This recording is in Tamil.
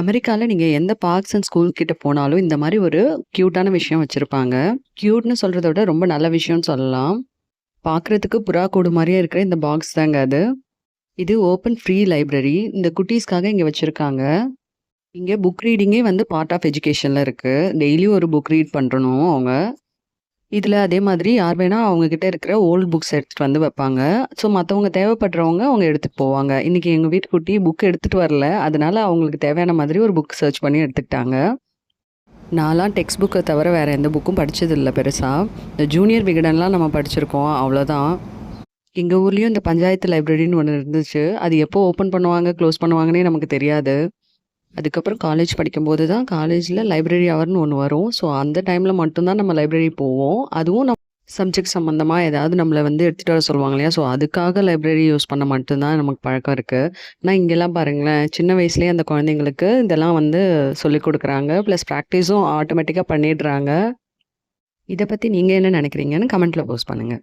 அமெரிக்காவில் நீங்கள் எந்த பார்க்ஸ் அண்ட் ஸ்கூல் கிட்ட போனாலும், இந்த மாதிரி ஒரு க்யூட்டான விஷயம் வச்சுருப்பாங்க க்யூட்னு சொல்கிறத விட ரொம்ப நல்ல விஷயம்னு சொல்லலாம். பார்க்குறதுக்கு புறா கூடு மாதிரியே இருக்கிற இந்த பாக்ஸ் தாங்க அது. இது ஓப்பன் ஃப்ரீ லைப்ரரி. இந்த குட்டீஸ்க்காக இங்கே வச்சுருக்காங்க இங்கே புக் ரீடிங்கே வந்து பார்ட் ஆஃப் எஜுகேஷனில் இருக்குது டெய்லியும் ஒரு புக் ரீட் பண்ணணும் அவங்க. இதில் அதே மாதிரி யார் வேணால் அவங்கக்கிட்ட இருக்கிற ஓல்டு புக்ஸ் எடுத்துகிட்டு வந்து வைப்பாங்க. ஸோ மற்றவங்க தேவைப்படுறவங்க அவங்க எடுத்துகிட்டு போவாங்க. இன்றைக்கி எங்கள் வீட்டுக்குட்டி புக் எடுத்துகிட்டு வரல. அதனால் அவங்களுக்கு தேவையான மாதிரி ஒரு புக் சர்ச் பண்ணி எடுத்துக்கிட்டாங்க. நான்லாம் டெக்ஸ்ட் புக்கை தவிர வேறு எந்த புக்கும் படித்ததில்லை பெருசாக இந்த ஜூனியர் விகடன்லாம் நம்ம படிச்சிருக்கோம். அவ்வளோதான். எங்கள் ஊர்லேயும் இந்த பஞ்சாயத்து லைப்ரரின்னு ஒன்று இருந்துச்சு. அது எப்போ ஓப்பன் பண்ணுவாங்க, க்ளோஸ் பண்ணுவாங்கன்னே நமக்கு தெரியாது. அதுக்கப்புறம் காலேஜ் படிக்கும்போது தான் காலேஜில் லைப்ரரி அவர்னு ஒன்று வரும். ஸோ அந்த டைமில் மட்டும்தான் நம்ம லைப்ரரி போவோம். அதுவும் நம்ம சப்ஜெக்ட் சம்மந்தமாக ஏதாவது நம்மளை வந்து எடுத்துகிட்டு வர சொல்லுவாங்க இல்லையா? ஸோ அதுக்காக லைப்ரரி யூஸ் பண்ண மட்டும்தான் நமக்கு பழக்கம் இருக்குது ஆனால் இங்கெல்லாம் பாருங்களேன், சின்ன வயசுலேயே அந்த குழந்தைங்களுக்கு இதெல்லாம் வந்து சொல்லிக் கொடுக்குறாங்க ப்ளஸ் ப்ராக்டிஸும் ஆட்டோமேட்டிக்காக பண்ணிடுறாங்க. இதை பற்றி நீங்கள் என்ன நினைக்கிறீங்கன்னு கமெண்ட்டில் போஸ்ட் பண்ணுங்கள்